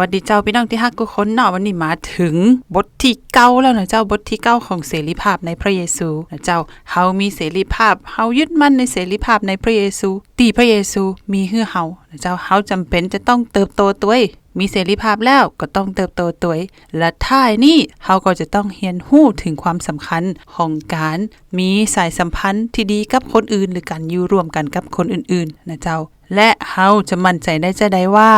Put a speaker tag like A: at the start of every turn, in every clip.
A: วัสดีเจ้าพี่น้องที่ฮักกุคนเนาะวันนี้มาถึงบทที่เก้าแล้วนะเจ้าบทที่เก้าของเสรีภาพในพระเยซูนะเจ้าเฮามีเสรีภาพเฮายึดมั่นในเสรีภาพในพระเยซูตีพระเยซูมีให้เฮานะเจ้าเฮาจำเป็นจะต้องเติบโตตัวเองมีเสรีภาพแล้วก็ต้องเติบโตตัวและท้ายนี่เฮาก็จะต้องเรียนรู้ถึงความสำคัญของการมีสายสัมพันธ์ที่ดีกับคนอื่น หรือการอยู่ร่วมกันกับคนอื่นๆนะเจ้า และเฮาจะมั่นใจได้จะได้ว่า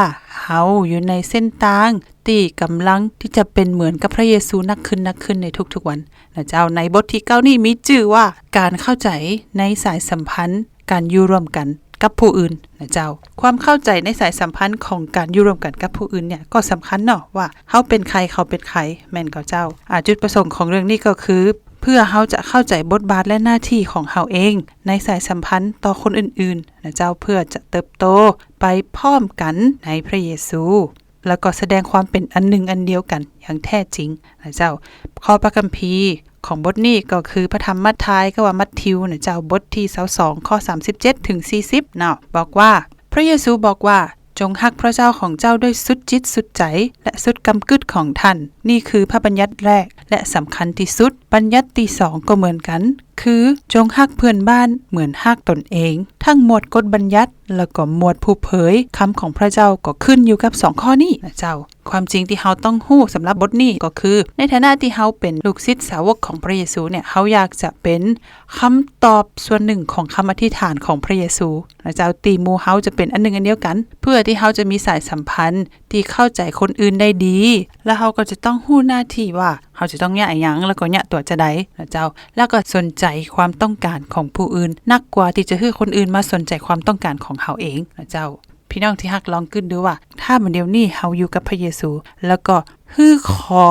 A: เฮาอยู่ในเส้นทางที่กำลังที่จะเป็นเหมือนกับพระเยซูนักขึ้นนักขึ้นในทุกๆวันนะเจ้าในบทที่เก้านี้มีชื่อว่าการเข้าใจในสายสัมพันธ์ การอยู่ร่วมกันกับผู้อื่นนะเจ้า ความเข้าใจในสายสัมพันธ์ของการอยู่ร่วมกันกับผู้อื่นเนี่ยก็สำคัญเนาะว่าเฮาเป็นใครเขาเป็นใครแม่นก็เจ้าอาจุดประสงค์ของเรื่องนี้ก็คือ เพื่อเฮาจะเข้าใจบทบาทและหน้าที่ของเฮาเอง ในสายสัมพันธ์ต่อคนอื่นๆนะเจ้าเพื่อจะเติบโตไปพร้อมกันในพระเยซู แล้วก็แสดงความเป็นอันหนึ่งอันเดียวกันอย่างแท้จริงนะเจ้าข้อพระคัมภีร์ของบทนี้ก็คือพระธรรมมัทธิวก็ว่ามัทธิวนะเจ้าบทที่22ข้อ37ถึง40เนาะบอกว่า พระเยซูบอกว่าจงฮักพระเจ้าของเจ้าด้วยสุดจิตสุดใจ และสุดกำกึดของท่าน นี่คือพระบัญญัติแรก และสำคัญที่สุดบัญญัติที่สองก็เหมือนกัน คือจงฮักเพื่อนบ้านเหมือนฮักตนเอง ทั้งหมวดกฎบัญญัติ แล้วก็หมวดผู้เผยคำของพระเจ้าก็ขึ้นอยู่กับสองข้อนี้นะเจ้า ความจริงที่เฮาต้องฮู้สำหรับบทนี้ก็คือ ในฐานะที่เฮาเป็นลูกศิษย์สาวกของพระเยซูเนี่ยเฮาอยากจะเป็นคำตอบส่วนหนึ่งของคำอธิษฐานของพระเยซูนะเจ้าตีมูเฮาจะเป็นอันหนึ่งอันเดียวกัน เพื่อที่เฮาจะมีสายสัมพันธ์ที่เข้าใจคนอื่นได้ดี และเฮาก็จะต้องฮู้หน้าที่ว่า เฮาจะต้องแยะหยังแล้วก็แยะตัวจะใดนะเจ้า แล้วก็สนใจความต้องการของผู้อื่นนักกว่าที่จะให้คนอื่นมาสนใจความต้องการของเฮาเองนะเจ้า พี่น้องที่ฮักลองขึ้นดูว่า ถ้ามันเดียวนี้เฮาอยู่กับพระเยซู แล้วก็ฮือขอ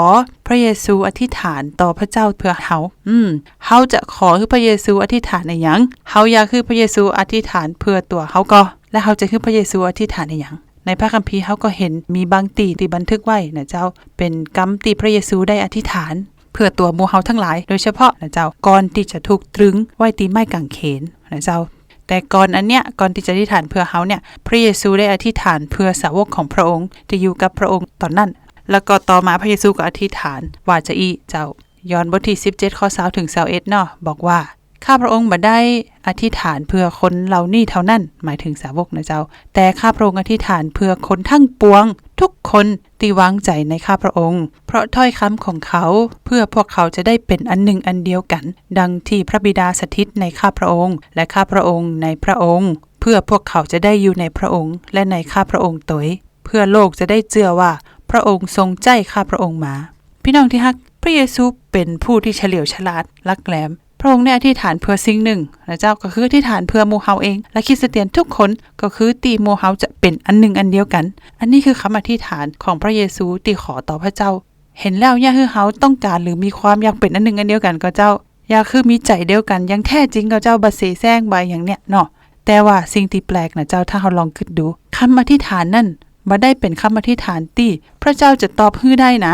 A: พระเยซูอธิษฐานต่อพระเจ้าเพื่อเฮาอืมเฮาจะขอให้พระเยซูอธิษฐานในยังเฮาอยากให้พระเยซูอธิษฐานเพื่อตัวเฮาก็ และเฮาจะให้พระเยซูอธิษฐานในยัง ในพระคัมภีร์เขาก็เห็นมีบางตีที่บันทึกไว้นะเจ้า เป็นกรรมที่พระเยซูได้อธิษฐานเพื่อตัวมูเฮาทั้งหลาย โดยเฉพาะนะเจ้าก่อนที่จะถูกตรึงไว้ตีไม้กางเขนนะเจ้า แต่ก่อนอันเนี้ยก่อนที่จะอธิษฐานเพื่อเฮาเนี่ยพระเยซูได้อธิษฐานเพื่อสาวกของพระองค์ที่อยู่กับพระองค์ตอนนั้น แล้วก็ต่อมาพระเยซูก็อธิษฐานว่าจะอีเจ้ายอนบทที่ 17 ข้อ20ถึง21เนาะบอกว่า ข้าพระองค์บ่ได้อธิษฐานเพื่อคนเหล่านี้เท่านั้น หมายถึงสาวกนะเจ้า แต่ข้าพระองค์อธิษฐานเพื่อคนทั้งปวง ทุกคนที่วางใจในข้าพระองค์ เพราะถ้อยคำของเขา เพื่อพวกเขาจะได้เป็นอันหนึ่งอันเดียวกัน ดังที่พระบิดาสถิตในข้าพระองค์ และข้าพระองค์ในพระองค์ เพื่อพวกเขาจะได้อยู่ในพระองค์ และในข้าพระองค์ตวยเพื่อโลกจะได้เชื่อว่า พระองค์ทรงใจข้าพระองค์มา พี่น้องที่ฮัก พระเยซูเป็นผู้ที่เฉลียวฉลาดลักแหลม พระองค์ได้อธิษฐานเพื่อสิ่งหนึ่งและเจ้าก็คืออธิษฐานเพื่อมูเฮาเอง และคริสเตียนทุกคนก็คือตีมูเฮาจะเป็นอันหนึ่งอันเดียวกัน อันนี้คือคำอธิษฐานของพระเยซูที่ขอต่อพระเจ้า เห็นแล้วย่าคือเฮาต้องการหรือมีความอยากเป็นอันหนึ่งอันเดียวกันก็เจ้าอยากคือมีใจเดียวกันยังแท้จริงก็เจ้าบัดเสแซงใบอย่างเนี้ยเนาะแต่ว่าสิ่งที่แปลกนะเจ้าถ้าเราลองคิดดูคำอธิษฐานนั่นบ่ได้เป็นคำอธิษฐานที่พระเจ้าจะตอบฮื้อได้นะ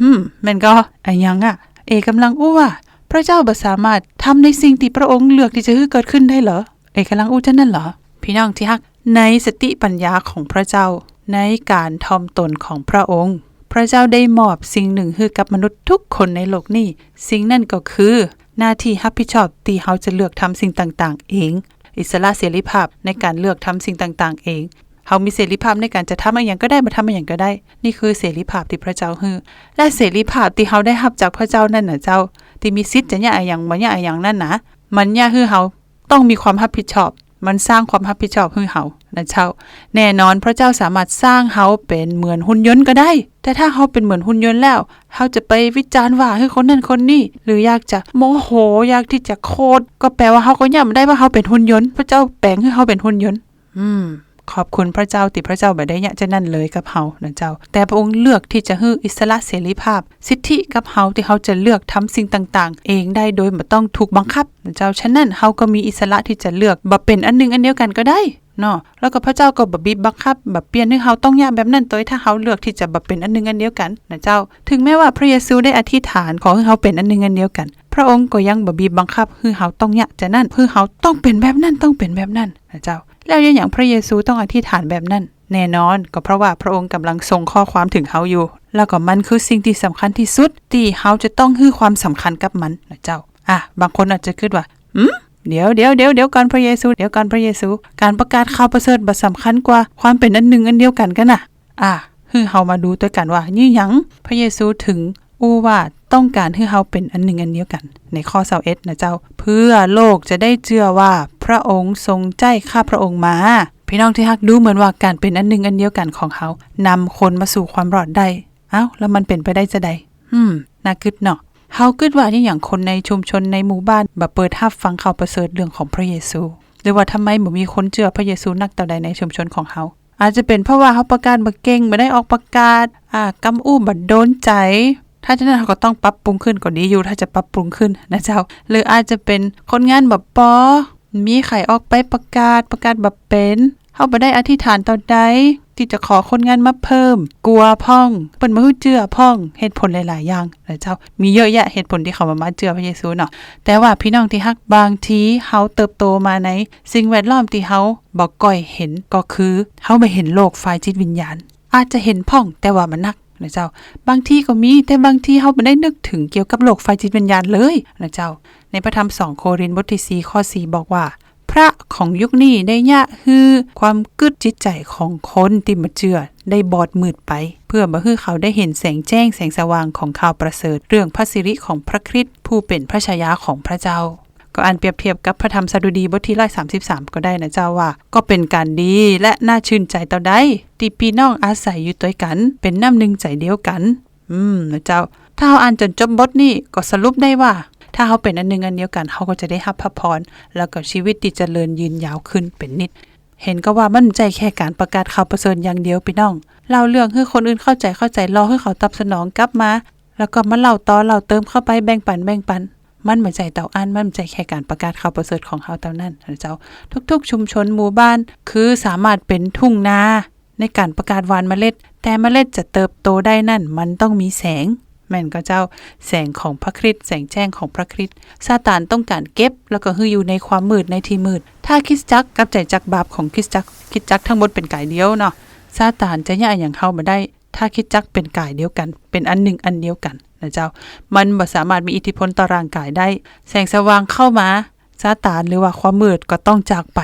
A: ฮึมแม่นก็อะยังอะเอกำลังอู้ว่า ระเจ้าบ่สามารถทำในสิ่งที่พระองค์เลือกที่จะให้เกิดขึ้นได้เหรอเอกำลังอู้จังนั่นเหรอ พี่น้องที่ฮัก ในสติปัญญาของพระเจ้า ในการทอมตนของพระองค์ พระเจ้าได้มอบสิ่งหนึ่งให้กับมนุษย์ทุกคนในโลกนี้ สิ่งนั่นก็คือ หน้าที่รับผิดชอบที่เขาจะเลือกทำสิ่งต่างๆ เอง อิสระเสรีภาพในการเลือกทำสิ่งต่างๆ เองเขามีเสรีภาพในการจะทำอะไรอย่างก็ได้มาทำอะไรอย่างก็ได้ นี่คือเสรีภาพที่พระเจ้าให้และเสรีภาพที่เขาได้รับจากพระเจ้านั่นน่ะเจ้า ที่มีสิทธิ์จะเนี่ยอย่างบ่เนี่ยอะไรอย่างนั่นนะมันเนี่ยคือเขาต้องมีความรับผิดชอบ มันสร้างความรับผิดชอบให้เขานะเจ้า แน่นอนพระเจ้าสามารถสร้างเขาเป็นเหมือนหุ่นยนต์ก็ได้ แต่ถ้าเขาเป็นเหมือนหุ่นยนต์แล้วเขาจะไปวิจารณ์ว่าให้คนนั้นคนนี้หรืออยากจะโมโหอยากที่จะโคตรก็แปลว่าเขาก็ย่ำได้ว่าเขาเป็นหุ่นยนต์ พระเจ้าแปลงให้เขาเป็นหุ่นยนต์ อืม ขอบคุณพระเจ้าตีพระเจ้าแบบได้ยะจะนั่นเลยกับเฮานะเจ้า แต่พระองค์เลือกที่จะให้อิสระเสรีภาพ สิทธิกับเฮาที่เขาจะเลือกทำสิ่งต่าง ๆ เองได้โดยไม่ต้องถูกบังคับนะเจ้าฉะนั้นเฮาก็มีอิสระที่จะเลือกบ่เป็นอันหนึงอันเดียวกันก็ได้ เนาะแล้วก็พระเจ้าก็บบีบบังคับแบบเปลี่ยนให้เฮาต้องยะแบบนั้นตัวถ้าเฮาเลือกที่จะแบ่เป็นอันหนึงอันเดียวกันนะเจ้า ถึงแม้ว่าพระเยซูได้อธิษฐานขอให้เฮาเป็นอันหนึงอันเดียวกัน พระองค์ก็ยังบ่บีบบังคับคือเฮาต้องเนี่ยจะนั่นคือเฮาต้องเป็นแบบนั้นต้องเป็นแบบนั้นนะเจ้า แล้วอย่างพระเยซูต้องอธิษฐานแบบนั้น แน่นอนก็เพราะว่าพระองค์กำลังส่งข้อความถึงเฮาอยู่ แล้วก็มันคือสิ่งที่สำคัญที่สุดที่เฮาจะต้องให้ความสำคัญกับมันนะเจ้าอะบางคนอาจจะคิดว่าอืม เดี๋ยวเดี๋ยวเดี๋ยวเดี๋ยวก่อนพระเยซูเดี๋ยวก่อนพระเยซู การประกาศข่าวประเสริฐบ่สำคัญกว่าความเป็นอันหนึ่งอันเดียวกันกันน่ะอะคือเฮามาดูด้วกันว่านี่หยังพระเยซูถึงอู้ว่าต้องการให้เฮาเป็นอันหนึ่งอันเดียวกัน ในข้อ21นะเจ้า เพื่อโลกจะได้เชื่อว่าพระองค์ทรงใจข้าพระองค์มา พี่น้องที่ฮักดูเหมือนว่าการเป็นอันหนึ่งอันเดียวกันของเขานำคนมาสู่ความรอดได้ เอ้าแล้วมันเป็นไปได้จะใดอืมน่าคิดเนาะ เฮาคิดว่านี่อย่างคนในชุมชนในหมู่บ้านบ่เปิดรับฟังข่าวประเสริฐเรื่องของพระเยซู หรือว่าทำไมบ่มีคนเชื่อพระเยซูนักต่อใดในชุมชนของเฮาอาจจะเป็นเพราะว่าเฮาประกาศบ่เก่งบ่ได้ออกประกาศอ่ากำอู้บ่โดนใจ ถ้าฉะนั้นเราก็ต้องปรับปรุงขึ้นก็ดีอยู่ถ้าจะปรับปรุงขึ้นนะเจ้า หรืออาจจะเป็นคนงานแบบปอมีใครออกไปประกาศประกาศแบบเป็นเฮาบ่ได้อธิษฐานต่อใด ที่จะขอคนงานมาเพิ่ม กลัวพ่องเปิ้นบ่ฮู้เจือพ่องเหตุผลหลาย ๆ อย่างนะเจ้ามีเยอะแยะเหตุผลที่เขามามาเจือพระเยซูเนาะแต่ว่าพี่น้องที่ฮักบางทีเฮาเติบโตมาใน สิ่งแวดล้อมที่เฮาบ่ก่อยเห็นก็คือเฮาไม่เห็นโลกฝ่ายจิตวิญญาณ อาจจะเห็นพ่องแต่ว่ามันนักนะเจ้า บางที่ก็มีแต่บางที่เฮาบ่ได้นึกถึงเกี่ยวกับโลกฝ่ายจิตวิญญาณเลยนะเจ้า ในพระธรรม2โครินธ์บทที่4ข้อ4บอกว่า ระของยุคนี้ได้ยะฮือความกึดจิตใจของคนที่มาเชื่อได้บอดมืดไป เพื่อบ่ให้เขาได้เห็นแสงแจ้งแสงสว่างของข่าวประเสริฐ เรื่องพระสิริของพระคริสต์ผู้เป็นพระชายาของพระเจ้าก็อ่านเปรียบเทียบกับพระธรรมสดุดีบทที่ร้อยสามสิบสามก็ได้นะเจ้าว่า ก็เป็นการดีและน่าชื่นใจต่อได้ที่พี่น้องอาศัยอยู่ด้วยกัน เป็นน้ำหนึ่งใจเดียวกัน อืมนะเจ้า ถ้าเราอ่านจนจบบทนี่ก็สรุปได้ว่า ถ้าเขาเป็นอันหนึงอันเดียวกันเขาก็จะได้รับพระพรแล้วก็ชีวิตที่เจริญยืนยาวขึ้นเป็นนิด เห็นก็ว่ามั่นใจแค่การประกาศข่าวประเสริฐอย่างเดียวพี่น้องเล่าเรื่องให้คนอื่นเข้าใจเข้าใจรอให้เขาตอบสนองกลับมา แล้วก็มาเล่าต่อเล่าเติมเข้าไปแบ่งปันแบ่งปันมันเหมือนใจเต่าอันมันใจแค่การประกาศข่าวประเสริฐของเขาเท่านั้นนะเจ้า ทุกๆ ชุมชนหมู่บ้าน คือสามารถเป็นทุ่งนาในการประกาศหวานเมล็ด แต่เมล็ดจะเติบโตได้นั่น มันต้องมีแสง แม่นก็เจ้าแสงของพระคริสต์แสงแจ้งของพระคริสต์ซาตานต้องการเก็บ แล้วก็ฮืออยู่ในความมืดในที่มืด ถ้าคริสจักรกับใจจักรบาปของคริสจักรคริสจักรทั้งหมดเป็นกายเดียวเนาะซาตานจะย่าอย่างเข้ามาได้ ถ้าคริดจักรเป็นกายเดียวกัน เป็นอันหนึ่งอันเดียวกันนะเจ้า มันบ่สามารถมีอิทธิพลต่อร่างกายได้ แสงสว่างเข้ามาซาตานหรือว่าความมืดก็ต้องจากไป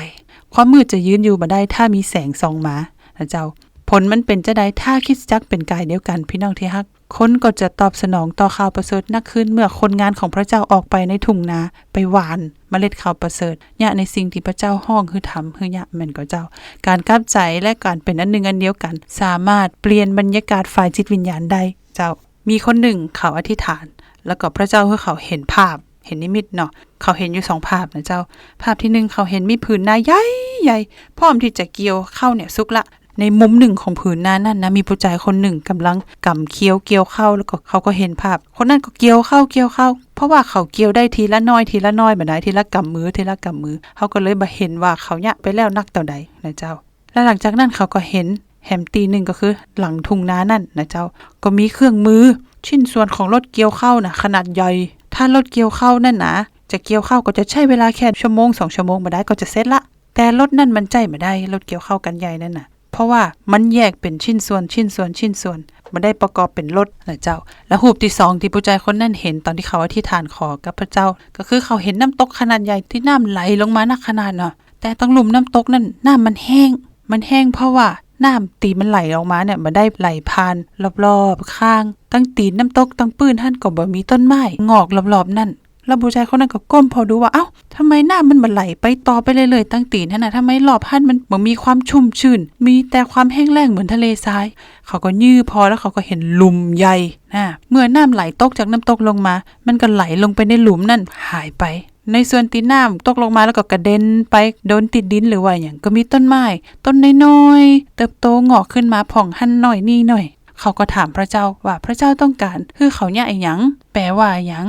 A: ความมืดจะยืนอยู่มาได้ถ้ามีแสงส่องมานะเจ้าผลมันเป็นจะได้ถ้าคริดจักรเป็นกายเดียวกัน พี่น้องที่ฮัก คนก็จะตอบสนองต่อข่าวประเสริฐนักขึ้นเมื่อคนงานของพระเจ้าออกไปในทุ่งนาไปหวานเมล็ดข่าวประเสริฐเนี่ยในสิ่งที่พระเจ้าห้องคือทำคือเนี่ยแม่นก็เจ้า การกลับใจและการเป็นอันหนึ่งอันเดียวกัน สามารถเปลี่ยนบรรยากาศฝ่ายจิตวิญญาณได้เจ้า มีคนหนึ่งเขาอธิษฐาน แล้วก็พระเจ้าให้เขาเห็นภาพเห็นนิมิตเนาะเขาเห็นอยู่สองภาพนะเจ้า ภาพที่หนึ่งเขาเห็นมีผืนนาใหญ่ใหญ่พร้อมที่จะเกี่ยวเข้าเนี่ยสุกละ ในมุมหนึ่งของผืนนานั่นนะมีผู้ชายคนหนึ่งกำลังกำเคี้ยวเกี่ยวเข้าแล้วก็เขาก็เห็นภาพ คนนั้นก็เกี่ยวเข้าเกี่ยวเข้า เพราะว่าเขาเกี่ยวได้ทีละน้อยทีละน้อยแบบไหนทีละกำมือทีละกำมือ เขาก็เลยมาเห็นว่าเขาเนี่ยไปแล้วนักต่อใดนะเจ้า และหลังจากนั้นเขาก็เห็นแหมตีหนึ่งก็คือหลังทุ่งนานั่นนะเจ้า ก็มีเครื่องมือ ชิ้นส่วนของรถเกี่ยวเข้านะขนาดใหญ่ ถ้ารถเกี่ยวเข้านั่นนะจะเกี่ยวเข้าก็จะใช้เวลาแค่ชั่วโมงสองชั่วโมงมาได้ก็จะเสร็จละ แต่รถนั่นมันใจไม่ได้รถเกี่ยวเข้ากันใหญ่นั่นน่ะ ราะว่ามันแยกเป็นชิ้นส่วนชิ้นส่วนชิ้นส่วนมันได้ประกอบเป็นรถนะเจ้า และหูปที่สองที่ผู้ชายคนนั้นเห็นตอนที่เขาอธิษฐานขอกับพระเจ้า ก็คือเขาเห็นน้ำตกขนาดใหญ่ที่น้ำไหลลงมานักขนาดเนาะแต่ต้องหลุมน้ำตกนั่นน้ำมันแห้ง มันแห้งเพราะว่าน้ำตีมันไหลออกมาเนี่ยมันได้ไหลผ่านรอบๆข้าง ตั้งตีนน้ำตกตั้งปืนท่านก็บ่มีต้นไม้งอกรอบๆนั่น แล้วผู้ชายคนนั้นก็ก้มพอดูว่าเอ้าทำไมหน้ามันมันไหลไปต่อไปเรื่อยตั้งตีนนั่นนะทำไมรอบพันมันบ่มีความชุ่มชื่นมีแต่ความแห้งแล้งเหมือนทะเลทราย เขาก็ยื้อพอแล้วเขาก็เห็นหลุมใหญ่นะเมื่อน้ำไหลตกจากน้ำตกลงมา มันก็ไหลลงไปในหลุมนั่นหายไปในส่วนตีนน้ำตกลงมาแล้วก็กระเด็นไปโดนติดดินหรือว่าอย่างก็มีต้นไม้ ต้นน้อยๆเติบโตงอกขึ้นมาผ่องหันหน่อยนี่หน่อย เขาก็ถามพระเจ้าว่าพระเจ้าต้องการคือเขาเนี่ยไอ้หยังแปลว่าหยัง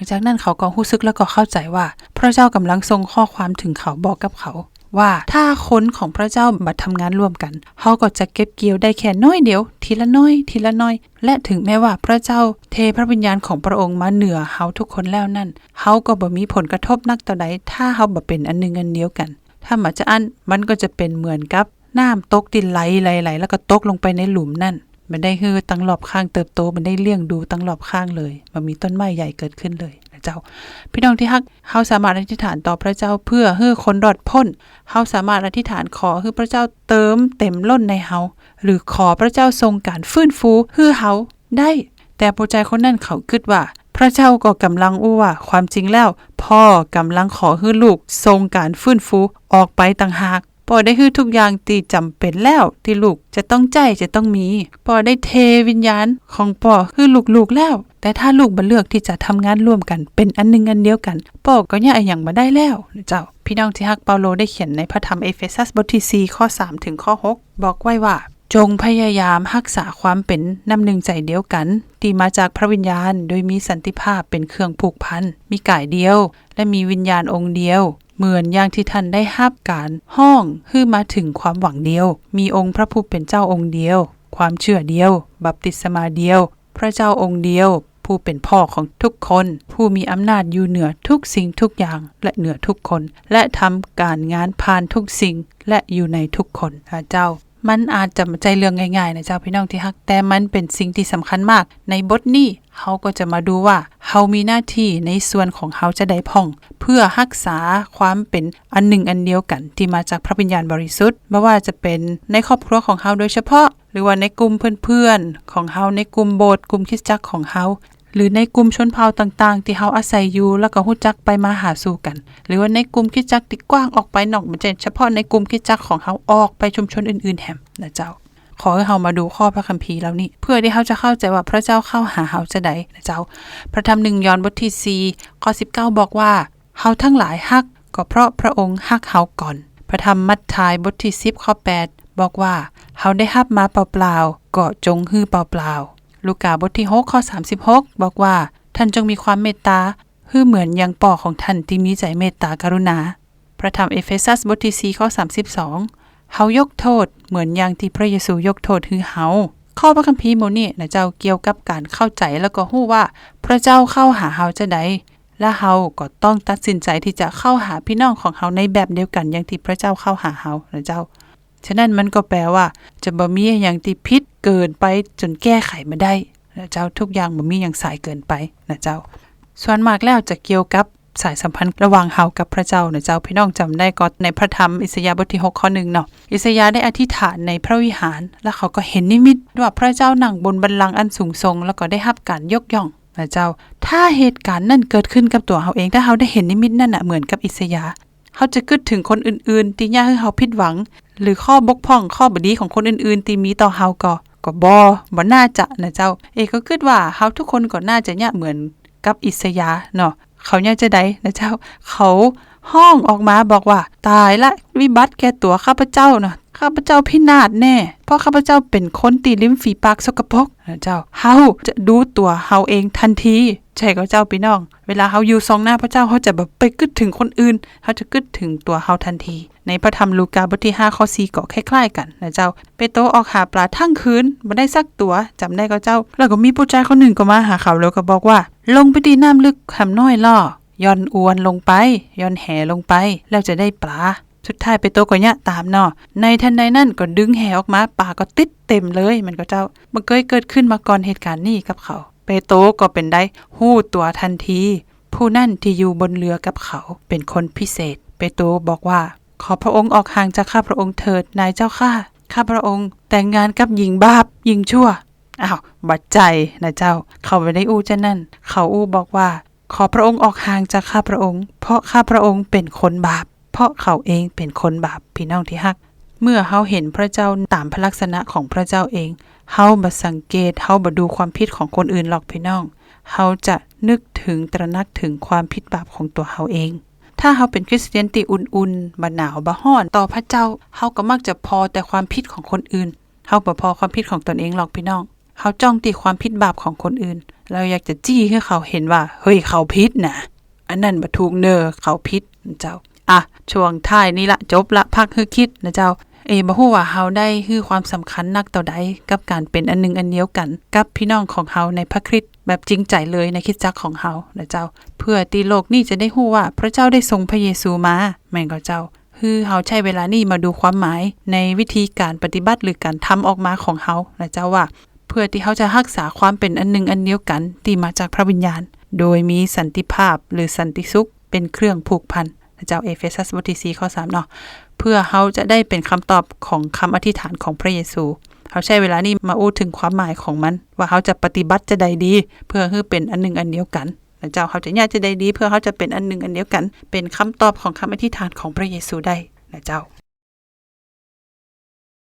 A: ลังจากนั้นเขาก็รู้สึกแล้วก็เข้าใจว่า พระเจ้ากำลังทรงข้อความถึงเขาบอกกับเขา ว่าถ้าคนของพระเจ้ามาทำงานร่วมกันเขาก็จะเก็บเกี่ยวได้แค่น้อยเดียว ทีละน้อย ทีละน้อย และถึงแม้ว่าพระเจ้าเทพระวิญญาณของพระองค์มาเหนือเฮาทุกคนแล้วนั่นเฮาก็บ่มีผลกระทบนักต่อใดถ้าเฮาบ่เป็นอันหนึ่งอันเดียวกัน ถ้ามาจะอันมันก็จะเป็นเหมือนกับน้ำตกดินไหลไหลไหลแล้วก็ตกลงไปในหลุมนั่น มันได้ฮือตั้งรอบข้างเติบโต มันได้เลี้ยงดูตั้งรอบข้างเลยมันมีต้นไม้ใหญ่เกิดขึ้นเลยนะเจ้า พี่น้องที่ฮักเฮาสามารถอธิษฐานต่อพระเจ้าเพื่อให้คนรอดพ้นเฮาสามารถอธิษฐานขอให้พระเจ้าเติมเต็มล้นในเฮาหรือขอพระเจ้าทรงการฟื้นฟูให้เฮาได้ แต่ผู้ใจคนนั้นเขาคิดว่าพระเจ้าก็กำลังอู้ว่าความจริงแล้ว พ่อกำลังขอให้ลูกทรงการฟื้นฟูออกไปต่างหาก พอได้ฮือทุกอย่างที่จำเป็นแล้วที่ลูกจะต้องใจจะต้องมีพอได้เทวิญญาณของป่อคือลูกๆแล้ว แต่ถ้าลูกบัเลือกที่จะทำงานร่วมกัน เป็นอันหนึงอันเดียวกันป่อก็ย่าอย่างมาได้แล้วนะเจ้า พี่น้องที่ฮักเปาโลได้เขียนในพระธรรมเอเฟซัสบทที่4ข้อ3ถึงข้อ6บอกไว้ว่าจงพยายามรักษาความเป็นน้ำหนึ่งใจเดียวกัน ที่มาจากพระวิญญาณ โดยมีสันติภาพเป็นเครื่องผูกพัน มีกายเดียว และมีวิญญาณองค์เดียว เหมือนอย่างที่ท่านได้ฮับการห้องคือมาถึงความหวังเดียว มีองค์พระผู้เป็นเจ้าองค์เดียว ความเชื่อเดียว บัพติศมาเดียว พระเจ้าองค์เดียว ผู้เป็นพ่อของทุกคน ผู้มีอำนาจอยู่เหนือทุกสิ่งทุกอย่าง และเหนือทุกคน และทำการงานผ่านทุกสิ่ง และอยู่ในทุกคนพระเจ้า มันอาจจะใจเรื่องง่ายๆนะเจ้าพี่น้องที่ฮัก แต่มันเป็นสิ่งที่สำคัญมาก ในบทนี้เฮาก็จะมาดูว่าเฮามีหน้าที่ในส่วนของเฮาจะได้พ่อง เพื่อรักษาความเป็นอันหนึ่งอันเดียวกันที่มาจากพระวิญญาณบริสุทธิ์ไม่ว่าจะเป็นในครอบครัวของเฮาโดยเฉพาะ หรือว่าในกลุ่มเพื่อนๆของเฮาในกลุ่มโบสถ์กลุ่มคริสตจักรของเฮา หรือในกลุ่มชนเผ่าต่างๆ ที่เฮาอาศัยอยู่แล้วก็ฮู้จักไปมาหาสู่กัน หรือว่าในกลุ่มคริสตจักที่กว้างออกไปนอกมันจะเฉพาะในกลุ่มคริสตจักของเฮาออกไปชุมชนอื่นๆแฮมนะเจ้า ขอให้เฮามาดูข้อพระคัมภีร์แล้วนี่เพื่อที่เฮาจะเข้าใจว่าพระเจ้าเข้าหาเฮาจะใดนะเจ้า พระธรรมหนึ่งยอห์นบทที่4ข้อ19 บอกว่าเฮาทั้งหลายฮัก ก็เพราะพระองค์ฮักเฮาก่อน พระธรรมมัทธิวบทที่10ข้อ8บอกว่าเฮาได้ฮับมาเปล่าๆก็จงฮื้อเปล่าๆ ลูกาบทที่6ข้อ36 บอกว่า ท่านจงมีความเมตตาฮื้อเหมือนอย่างป่อของท่านที่มีใจเมตตากรุณา พระธรรมเอเฟซัสบทที่4ข้อ32เฮายกโทษ เหมือนอย่างที่พระเยซูยกโทษคือเฮาข้อพระคัมภีร์โมนี่นะเจ้าเกี่ยวกับการเข้าใจแล้วก็ฮู้ว่า พระเจ้าเข้าหาเฮาจะใดและเฮาก็ต้องตัดสินใจที่จะเข้าหาพี่น้องของเฮาในแบบเดียวกันอย่างที่พระเจ้าเข้าหาเฮานะเจ้า ฉะนั้นมันก็แปลว่า จะบ่มีอย่างที่พิษ เกินไปจนแก้ไขมาได้นะเจ้าทุกอย่างบ่มีอย่างสายเกินไปนะเจ้า ส่วนมากแล้วจะเกี่ยวกับสายสัมพันธ์ระหว่างเฮากับพระเจ้านะเจ้าพี่น้องจำได้ก็ในพระธรรมอิสยาห์บทที่6ข้อหนึ่งเนาะอิสยาห์ได้อธิษฐานในพระวิหาร แล้วเขาก็เห็นนิมิตว่าพระเจ้านั่งบนบัลลังก์อันสูงทรงแล้วก็ได้รับการยกย่องนะเจ้า ถ้าเหตุการณ์นั่นเกิดขึ้นกับตัวเฮาเองถ้าเฮาได้เห็นนิมิตนั่นน่ะเหมือนกับอิสยาห์เฮาจะคิดถึงคนอื่นๆที่ย่าให้เฮาผิดหวัง หรือข้อบกพร่องข้อบดีของคนอื่นๆที่มีต่อเฮาก็ ก็บอบ่น่าจะนะเจ้า เอกก็คิดว่าเฮาทุกคนก็น่าจะเนี่ยเหมือนกับอิสยาเนาะเขาเนี่ยจะได้นะเจ้า เขาห้องออกมาบอกว่า ตายละวิบัติแก่ตัวข้าพเจ้าเนาะ ข้าพเจ้าพินาศแน่ เพราะข้าพเจ้าเป็นคนตีลิ้มฝีปากสกปรกเจ้า เฮาจะดูตัวเฮาเองทันทีใช่ก็เจ้าพี่น้อง เวลาเฮาอยู่ทรงหน้าพระเจ้าเขาจะแบบไปกึดถึงคนอื่นเขาจะกึดถึงตัวเฮาทันที ในพระธรรมลูกาบทที่5ข้อ4ก็คล้ายๆกันนะเจ้า เปโตรออกหาปลาทั้งคืนบ่ได้สักตัวจำได้ก็เจ้า แล้วก็มีผู้ชายคนหนึ่งก็มาหาเขาแล้วก็บอกว่า ลงไปดีน้ำลึกหำน้อยล่อย่อนอวนลงไปย่อนแหลงไปแล้วจะได้ปลา สุดท้ายเปโตก็เนี่ยตามเนาะในทันใดนั่นก็ดึงแหออกมาปาก็ติดเต็มเลย มันก็เจ้ามันเคยเกิดขึ้นมาก่อนเหตุการณ์นี้กับเขาเปโตก็เป็นได้หู้ตัวทันที ผู้นั่นที่อยู่บนเรือกับเขาเป็นคนพิเศษ เปโตบอกว่า ขอพระองค์ออกห่างจากข้าพระองค์เถิดนายเจ้าข้าข้าพระองค์ แต่งงานกับหญิงบาปหญิงชั่วอ้าวบัดใจนะเจ้า เขาไปได้อู้เจ้านั่น เขาอู้บอกว่า ขอพระองค์ออกห่างจากข้าพระองค์ เพราะข้าพระองค์เป็นคนบาป เพราะเขาเองเป็นคนบาปพี่น้องที่ฮัก เมื่อเฮาเห็นพระเจ้าตามพระลักษณะของพระเจ้าเองเฮาบ่สังเกตเฮาบ่ดูความผิดของคนอื่นหรอกพี่น้องเฮาจะนึกถึงตระหนักถึงความผิดบาปของตัวเฮาเอง ถ้าเฮาเป็นคริสเตียนที่อุ่นๆบ่หนาวบ่ฮ้อน ต่อพระเจ้าเฮาก็มักจะพอแต่ความผิดของคนอื่นเฮาบ่พอความผิดของตนเองหรอกพี่น้องเฮาจ้องที่ความผิดบาปของคนอื่น เราอยากจะจี้ให้เขาเห็นว่า เฮ้ยเขาผิดนะอันนั้นบ่ถูกเนอเขาผิดเจ้า อะช่วงท้ายนี้ละจบละพักคือคิดนะเจ้า เอบ่ฮู้ว่าเฮาได้ฮือความสำคัญนักต่อใดกับการเป็นอันหนึงอันเดียวกัน กับพี่น้องของเฮาในพระคริสต์แบบจริงใจเลยในคริสตจักของเฮานะเจ้า เพื่อตีโลกนี้จะได้ฮู้ว่าพระเจ้าได้ทรงพระเยซูมา แม่นก็เจ้าคือเฮาใช้เวลานี้มาดูความหมายในวิธีการปฏิบัติหรือการทำออกมาของเฮานะเจ้าว่า เพื่อที่เขาจะรักษาความเป็นอันหนึ่งอันเดียวกันที่มาจากพระวิญญาณ โดยมีสันติภาพหรือสันติสุขเป็นเครื่องผูกพัน เจ้าเอเฟซัสบทที่ 4 ข้อ 3 เนาะเพื่อเขาจะได้เป็นคำตอบของคำอธิษฐานของพระเยซูเขาใช้เวลานี้มาอู้ถึงความหมายของมัน ว่าเขาจะปฏิบัติจะใดดี เพื่อให้เป็นอันหนึ่งอันเดียวกันเจ้าเขาจะญาติจะใดดี เพื่อเขาจะเป็นอันหนึ่งอันเดียวกัน เป็นคำตอบของคำอธิษฐานของพระเยซูได้นะเจ้า